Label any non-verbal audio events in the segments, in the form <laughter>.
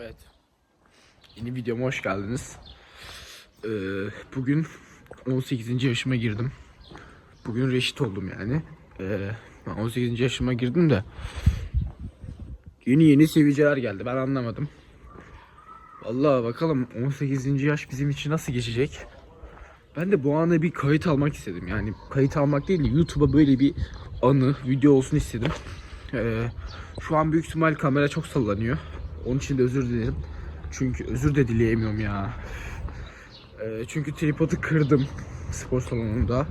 Evet. Yeni videoma hoş geldiniz. Ee, bugün 18. yaşıma girdim. Bugün reşit oldum yani. Ee, ben 18. yaşıma girdim de yeni yeni seviceler geldi. Ben anlamadım. Vallahi bakalım 18. yaş bizim için nasıl geçecek? Ben de bu anı bir kayıt almak istedim. Yani kayıt almak değil de YouTube'a böyle bir anı, video olsun istedim. Ee, şu an büyük ihtimal kamera çok sallanıyor. Onun için de özür dilerim. Çünkü özür de dileyemiyorum ya. Ee, çünkü tripodu kırdım spor salonunda.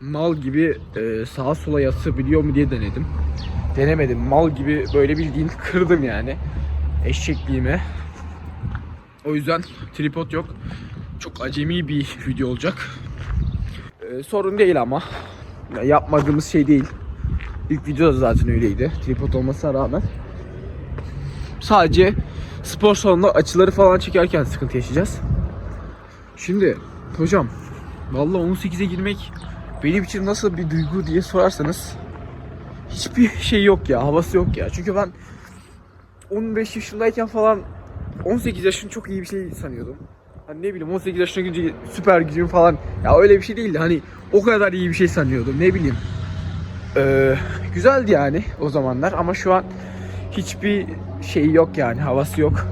Mal gibi e, sağa sola yatabiliyor mu diye denedim. Denemedim. Mal gibi böyle bildiğin <laughs> kırdım yani. Eşekliğime. O yüzden tripod yok. Çok acemi bir video olacak. Ee, sorun değil ama. Ya yapmadığımız şey değil. İlk video da zaten öyleydi. Tripod olmasına rağmen. Sadece spor salonunda açıları falan çekerken sıkıntı yaşayacağız. Şimdi hocam vallahi 18'e girmek benim için nasıl bir duygu diye sorarsanız hiçbir <laughs> şey yok ya havası yok ya. Çünkü ben 15 yaşındayken falan 18 yaşın çok iyi bir şey sanıyordum. Hani ne bileyim 18 yaşına girince süper gücüm falan ya öyle bir şey değildi. Hani o kadar iyi bir şey sanıyordum ne bileyim. Ee, güzeldi yani o zamanlar ama şu an hiçbir şey yok yani havası yok.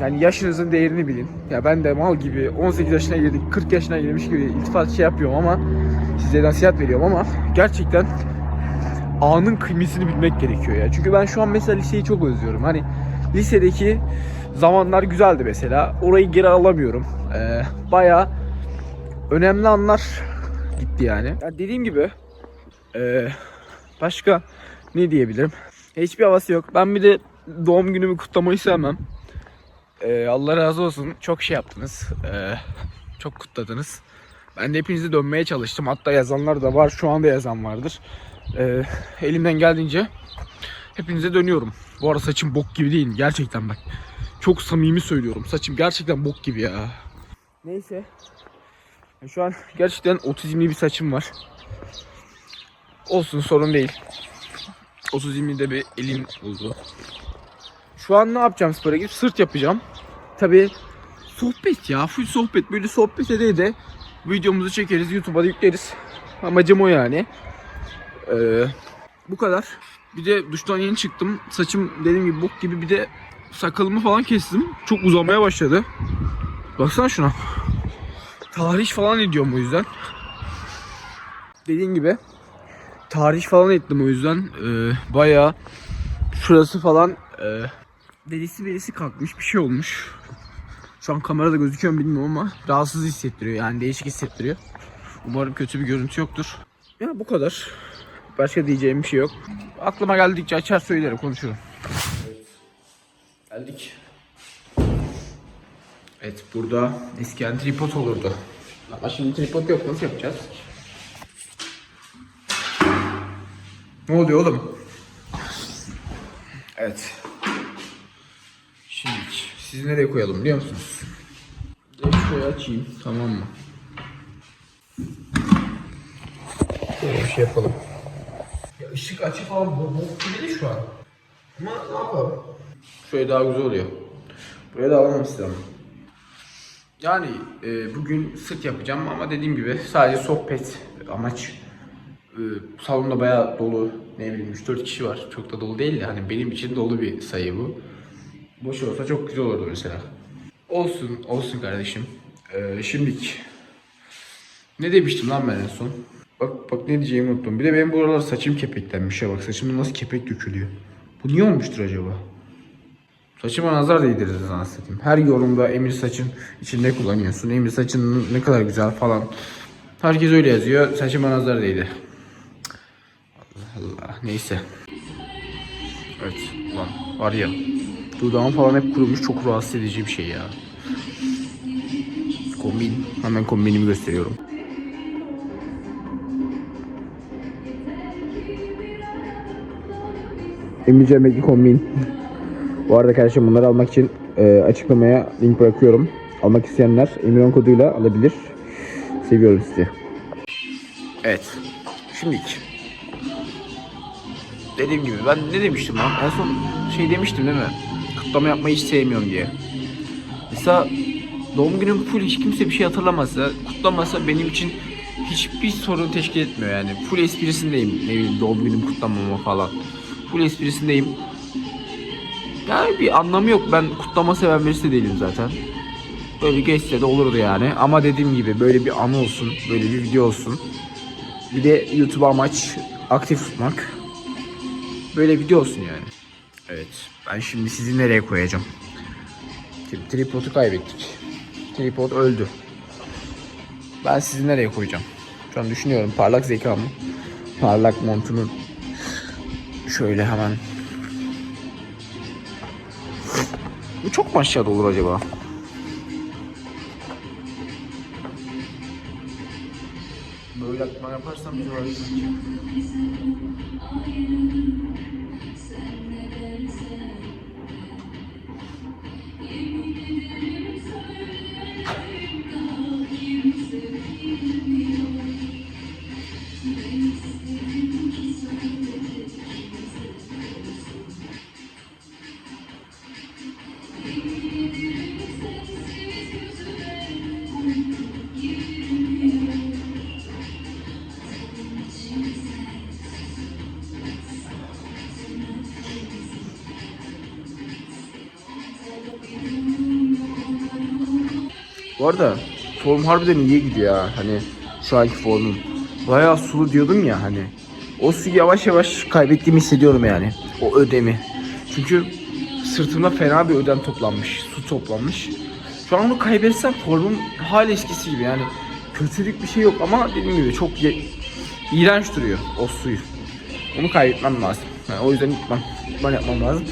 Yani yaşınızın değerini bilin. Ya ben de mal gibi 18 yaşına girdik 40 yaşına girmiş gibi iltifat şey yapıyorum ama size nasihat veriyorum ama gerçekten anın kıymetini bilmek gerekiyor ya. Çünkü ben şu an mesela liseyi çok özlüyorum. Hani lisedeki zamanlar güzeldi mesela. Orayı geri alamıyorum. Ee, bayağı önemli anlar gitti yani. Ya dediğim gibi ee, başka ne diyebilirim? Hiçbir havası yok. Ben bir de doğum günümü kutlamayı sevmem. Ee, Allah razı olsun. Çok şey yaptınız. Ee, çok kutladınız. Ben de hepinizi dönmeye çalıştım. Hatta yazanlar da var. Şu anda yazan vardır. Ee, elimden geldiğince hepinize dönüyorum. Bu arada saçım bok gibi değil. Gerçekten bak. Çok samimi söylüyorum. Saçım gerçekten bok gibi ya. Neyse. Şu an gerçekten otizmli bir saçım var. Olsun sorun değil. 30-20'de bir elim oldu. Şu an ne yapacağım spora gidip sırt yapacağım. Tabi sohbet ya full sohbet böyle sohbet ede de videomuzu çekeriz YouTube'a da yükleriz. Amacım o yani. Ee, bu kadar. Bir de duştan yeni çıktım. Saçım dediğim gibi bok gibi bir de sakalımı falan kestim. Çok uzamaya başladı. Baksana şuna. Tarih falan ediyorum o yüzden. Dediğim gibi tarih falan ettim o yüzden e, bayağı şurası falan e, delisi belisi kalkmış bir şey olmuş. Şu an kamerada gözüküyor mu bilmiyorum ama rahatsız hissettiriyor yani değişik hissettiriyor. Umarım kötü bir görüntü yoktur. Ya bu kadar. Başka diyeceğim bir şey yok. Aklıma geldikçe açar söylerim konuşurum. Geldik. Evet burada eskiden tripod olurdu. Ama şimdi tripod yok nasıl yapacağız? Ne oluyor oğlum? Evet. Şimdi sizi nereye koyalım biliyor musunuz? Direkt şöyle açayım tamam mı? Şöyle bir şey yapalım. Ya ışık açı falan bok gibi de şu an. Ama ne yapalım? Şöyle daha güzel oluyor. Buraya da alamam istedim. Yani e, bugün sırt yapacağım ama dediğim gibi sadece sohbet amaç. E, salonda bayağı dolu. Ne bileyim 3-4 kişi var. Çok da dolu değil de hani benim için dolu bir sayı bu. Boş olsa çok güzel olurdu mesela. Olsun, olsun kardeşim. E, şimdilik. Ne demiştim lan ben en son? Bak bak ne diyeceğimi unuttum. Bir de benim buralar saçım kepeklenmiş ya bak saçımda nasıl kepek dökülüyor. Bu niye olmuştur acaba? Saçıma nazar değdiririz anasını Her yorumda Emir saçın içinde kullanıyorsun. Emir saçın ne kadar güzel falan. Herkes öyle yazıyor. Saçıma nazar değdi. Allah. Neyse. Evet. Ulan var ya. Dudağım falan hep kurumuş. Çok rahatsız edici bir şey ya. Kombin. Hemen kombinimi gösteriyorum. Emir Cem'deki kombin. Bu arada kardeşim bunları almak için e, açıklamaya link bırakıyorum. Almak isteyenler Emirhan koduyla alabilir. Seviyorum sizi. Evet. Şimdi Dediğim gibi ben ne demiştim lan? En son şey demiştim değil mi? kutlama yapmayı hiç sevmiyorum diye. Mesela doğum günüm full hiç kimse bir şey hatırlamasa, kutlamasa benim için hiçbir sorun teşkil etmiyor yani. Full esprisindeyim. Ne bileyim doğum günüm kutlamama falan. Full esprisindeyim. Yani bir anlamı yok. Ben kutlama seven birisi de değilim zaten. Böyle geçse de olurdu yani. Ama dediğim gibi böyle bir anı olsun. Böyle bir video olsun. Bir de YouTube amaç aktif tutmak. Böyle video olsun yani. Evet. Ben şimdi sizi nereye koyacağım? Tri- Tripodu kaybettik. Tripod öldü. Ben sizi nereye koyacağım? Şu an düşünüyorum parlak zekamı. Parlak montunun şöyle hemen Bu çok mu aşağıda olur acaba? Böyle atma yaparsam güzel olur Bu arada form harbiden iyi gidiyor ha. Hani şu anki formum. Bayağı sulu diyordum ya hani. O suyu yavaş yavaş kaybettiğimi hissediyorum yani. O ödemi. Çünkü sırtımda fena bir ödem toplanmış. Su toplanmış. Şu an onu kaybetsem formum hala eskisi gibi yani. Kötülük bir şey yok ama dediğim gibi çok iğrenç duruyor o suyu. Onu kaybetmem lazım. Yani o yüzden itman, itman yapmam lazım.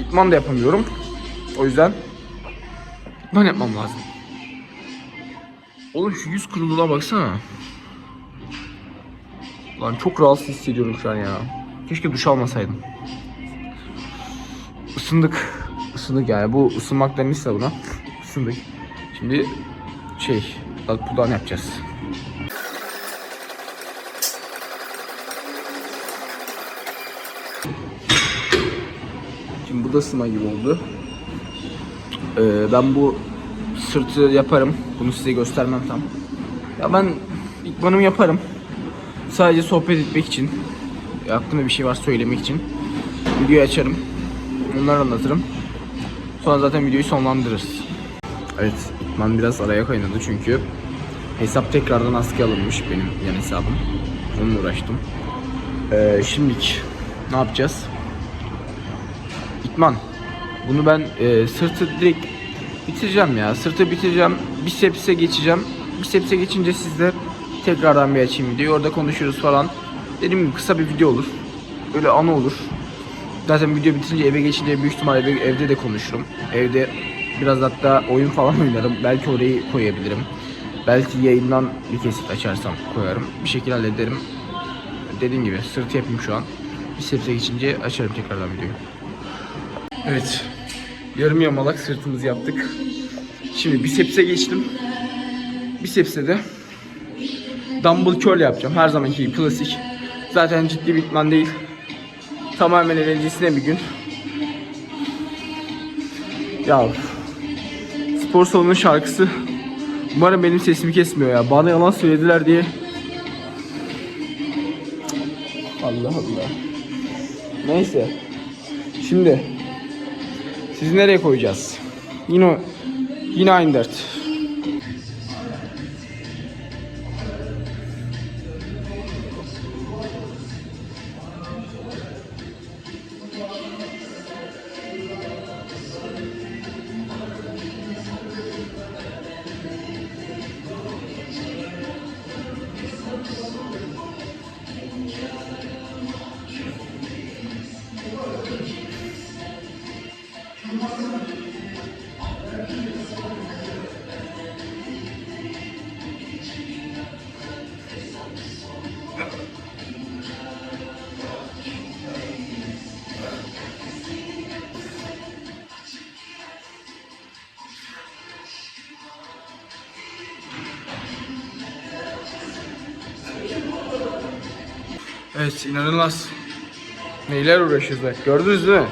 İtman da yapamıyorum. O yüzden itman yapmam lazım. Oğlum şu yüz kuruluğuna baksana. Lan çok rahatsız hissediyorum şu an ya. Keşke duş almasaydım. Isındık. Isındık yani. Bu ısınmak denmişse buna. Isındık. Şimdi şey, puldan yapacağız. Şimdi bu da ısınma gibi oldu. Ee, ben bu sırtı yaparım. Bunu size göstermem tam. Ya ben ikmanımı yaparım. Sadece sohbet etmek için. Aklımda bir şey var söylemek için. Videoyu açarım. Onları anlatırım. Sonra zaten videoyu sonlandırırız. Evet, ikman biraz araya kaynadı çünkü hesap tekrardan askıya alınmış benim yan hesabım. Onunla uğraştım. Ee, şimdilik ne yapacağız? İkman. Bunu ben e, sırtı direkt bitireceğim ya. Sırtı bitireceğim. Biseps'e geçeceğim. Biseps'e geçince sizde tekrardan bir açayım videoyu. Orada konuşuruz falan. Dediğim gibi kısa bir video olur. Böyle anı olur. Zaten video bitince eve geçince büyük ihtimalle eve- evde de konuşurum. Evde biraz hatta oyun falan <laughs> oynarım. Belki orayı koyabilirim. Belki yayından bir kesit açarsam koyarım. Bir şekilde hallederim. Dediğim gibi sırtı yapayım şu an. Biseps'e geçince açarım tekrardan videoyu. Evet. Yarım yamalak sırtımızı yaptık. Şimdi bisepse geçtim. Bisepse de dumbbell curl yapacağım. Her zamanki gibi klasik. Zaten ciddi bir idman değil. Tamamen eğlencesine bir gün. Ya spor salonunun şarkısı umarım benim sesimi kesmiyor ya. Bana yalan söylediler diye. Allah Allah. Neyse. Şimdi sizi nereye koyacağız? Yine yine aynı dert. Evet inanılmaz. Neyler uğraşıyoruz bak gördünüz değil mi?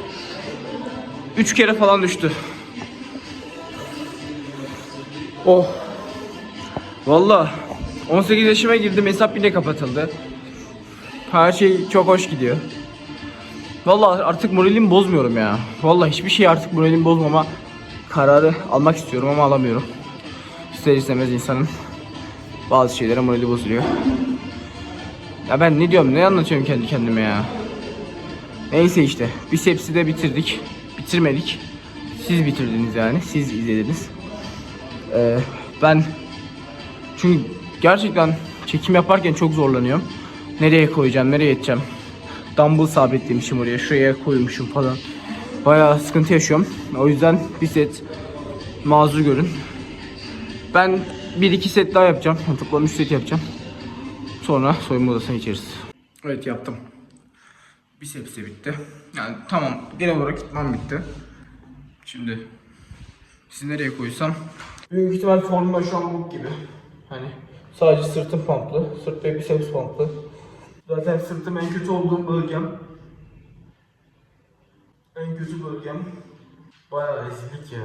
3 kere falan düştü. Oh. Valla 18 yaşıma girdim hesap yine kapatıldı. Her şey çok hoş gidiyor. Vallahi artık moralimi bozmuyorum ya. Vallahi hiçbir şey artık moralimi bozmama kararı almak istiyorum ama alamıyorum. İster istemez insanın bazı şeylere morali bozuluyor. Ya ben ne diyorum ne anlatıyorum kendi kendime ya. Neyse işte bisepsi de bitirdik. Bitirmedik. Siz bitirdiniz yani. Siz izlediniz. Ee, ben çünkü gerçekten çekim yaparken çok zorlanıyorum. Nereye koyacağım, nereye edeceğim. Dumbbell sabitlemişim oraya, şuraya koymuşum falan. Bayağı sıkıntı yaşıyorum. O yüzden bir set mazur görün. Ben bir iki set daha yapacağım. Toplam 3 set yapacağım. Sonra soyunma odasına geçeriz. Evet yaptım. Biceps de bitti. Yani tamam genel olarak itman bitti. Şimdi sizi nereye koysam? Büyük ihtimal formda şu an bu gibi. Hani sadece sırtım pomplu. Sırt ve biceps pomplu. Zaten sırtım en kötü olduğum bölgem. En kötü bölgem. Bayağı rezillik ya.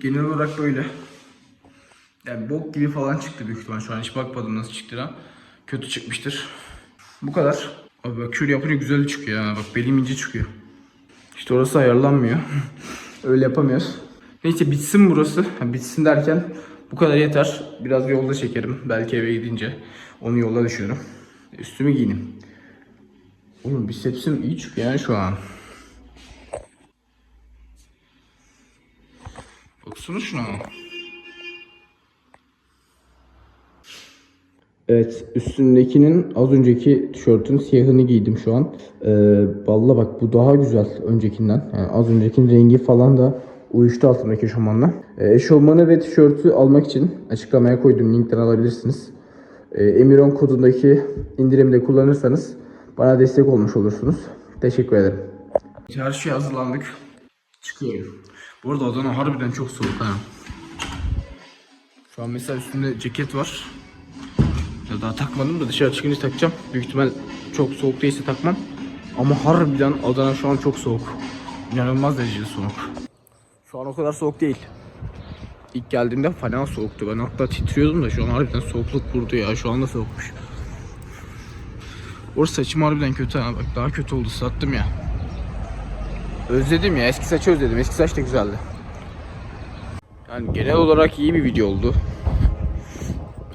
Genel olarak böyle. Yani bok gibi falan çıktı büyük ihtimal. Şu an hiç bakmadım nasıl çıktı Kötü çıkmıştır. Bu kadar. Abi bak kür yapınca güzel çıkıyor ya. Bak belim ince çıkıyor. İşte orası ayarlanmıyor. <laughs> Öyle yapamıyoruz. Neyse bitsin burası. Ha, bitsin derken bu kadar yeter. Biraz yolda çekerim. Belki eve gidince onu yolda düşürürüm. Üstümü giyinim. Oğlum bisepsim iyi çıkıyor yani şu an. Baksana şuna. Evet, üstündekinin az önceki tişörtün siyahını giydim şu an. Ee, valla bak bu daha güzel öncekinden. Yani az öncekinin rengi falan da uyuştu altındaki eşofmanla. Ee, eşofmanı ve tişörtü almak için açıklamaya koyduğum linkten alabilirsiniz. Ee, Emiron kodundaki indirimde kullanırsanız bana destek olmuş olursunuz. Teşekkür ederim. Her şeye hazırlandık. Çıkıyorum. Bu arada Adana harbiden çok soğuk ha. Şu an mesela üstünde ceket var. Ya daha takmadım da dışarı çıkınca takacağım. Büyük ihtimal çok soğuk değilse takmam. Ama harbiden Adana şu an çok soğuk. İnanılmaz derecede soğuk. Şu an o kadar soğuk değil. İlk geldiğimde falan soğuktu. Ben hatta titriyordum da şu an harbiden soğukluk vurdu ya. Şu anda soğukmuş. Orası saçım harbiden kötü ha. Bak daha kötü oldu. Sattım ya. Özledim ya. Eski saçı özledim. Eski saç da güzeldi. Yani genel olarak iyi bir video oldu.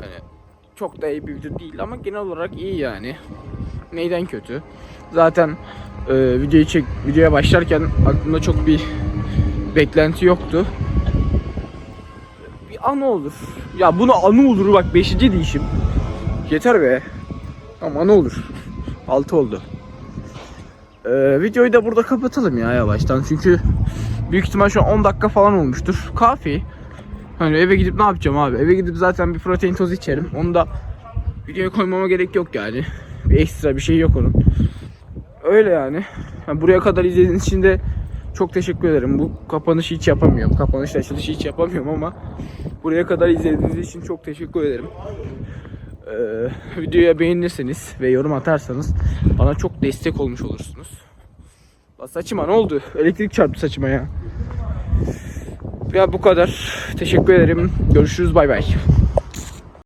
Yani çok da iyi bir video değil ama genel olarak iyi yani. Neyden kötü? Zaten e, videoyu çek videoya başlarken aklımda çok bir beklenti yoktu. Bir anı olur. Ya bunu anı olur bak 5. değişim. Yeter be. Ama ne olur. 6 oldu. Ee, videoyu da burada kapatalım ya yavaştan çünkü büyük ihtimal şu an 10 dakika falan olmuştur. Kafi. Hani eve gidip ne yapacağım abi? Eve gidip zaten bir protein tozu içerim. Onu da videoya koymama gerek yok yani. Bir ekstra bir şey yok onun. Öyle yani. yani buraya kadar izlediğiniz için de çok teşekkür ederim. Bu kapanışı hiç yapamıyorum. Kapanış açılışı hiç yapamıyorum ama buraya kadar izlediğiniz için çok teşekkür ederim. Ee, <laughs> videoya beğenirseniz ve yorum atarsanız bana çok destek olmuş olursunuz. Lan saçıma ne oldu? Elektrik çarptı saçıma ya. Ya bu kadar. Teşekkür ederim. Görüşürüz. Bay bay.